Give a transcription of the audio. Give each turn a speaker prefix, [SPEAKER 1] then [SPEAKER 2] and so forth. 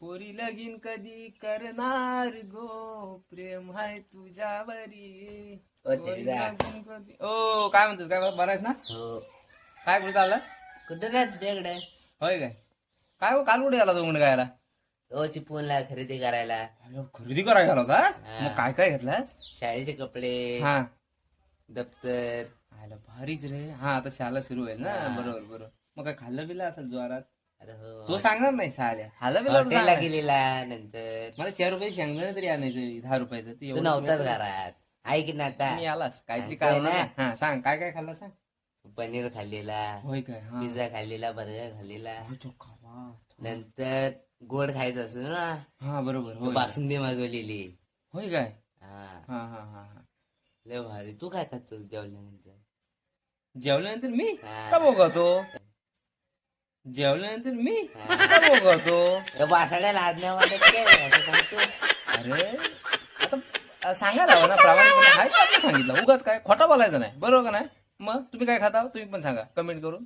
[SPEAKER 1] पोरी लगीन कधी करणार गो? प्रेम हाय तुझ्यावरी.
[SPEAKER 2] ओ
[SPEAKER 1] पोरी
[SPEAKER 2] तेरा.
[SPEAKER 1] लगीन कधी? ओ काय म्हणतात काय बरं आहेस ना?
[SPEAKER 2] हो.
[SPEAKER 1] काय कुठे चाललं?
[SPEAKER 2] कुठं काय तुझ्याकडे
[SPEAKER 1] होय काय? काय हो, काल कुठे गेला तो गुंड गायला?
[SPEAKER 2] हो चिपळूणला खरेदी करायला.
[SPEAKER 1] खरेदी करायला गेला होता. मग काय काय घेतलास?
[SPEAKER 2] शाळेचे कपडे
[SPEAKER 1] हा.
[SPEAKER 2] दप्तर.
[SPEAKER 1] आलं भारीच रे. हा आता शाळा सुरू होईल ना. बरोबर बरोबर. मग काय खाल्लं बिल्लं असेल
[SPEAKER 2] हो
[SPEAKER 1] तो सांगणार नाही साल्या. बिल्लं तर
[SPEAKER 2] हॉटेलला
[SPEAKER 1] सांग.
[SPEAKER 2] गेलेला नंतर.
[SPEAKER 1] मला चार रुपये शेंगदाणे तरी आणायचं दहा रुपयाचं. ते
[SPEAKER 2] तू
[SPEAKER 1] एवढं
[SPEAKER 2] नव्हताच घरात. ऐक ना आता.
[SPEAKER 1] मी आलास. काहीतरी
[SPEAKER 2] सांगतोय
[SPEAKER 1] काय
[SPEAKER 2] ना.
[SPEAKER 1] हा सांग. काय काय खाल्लं सांग?
[SPEAKER 2] पनीर खाल्लेला.
[SPEAKER 1] होय काय? हा.
[SPEAKER 2] पिझ्झा खाल्लेला बर्गर खाल्लेला.
[SPEAKER 1] होय, तो खावा.
[SPEAKER 2] नंतर गोड खायचं असं ना?
[SPEAKER 1] हा बरोबर.
[SPEAKER 2] तो
[SPEAKER 1] होय.
[SPEAKER 2] बासुंदी मागवलेली.
[SPEAKER 1] होय काय?
[SPEAKER 2] हा.
[SPEAKER 1] हा हा हा हा.
[SPEAKER 2] लय भारी. तू काय खातो जेवल्यानंतर?
[SPEAKER 1] जेवल्यानंतर मी?
[SPEAKER 2] हा.
[SPEAKER 1] का बघतो जेवल्यानंतर मी बघतो
[SPEAKER 2] तो बासाड्या लाज नाही वाटत काय असं सांगतो
[SPEAKER 1] अरे आता सांगायला हवं ना प्रामाणिकपणे आपलं सांगितलं. उगाच काय खोटा बोलायचं नाही. बरोबर का नाही? मग तुम्ही काय खाता तुम्ही पण सांगा. कमेंट करून.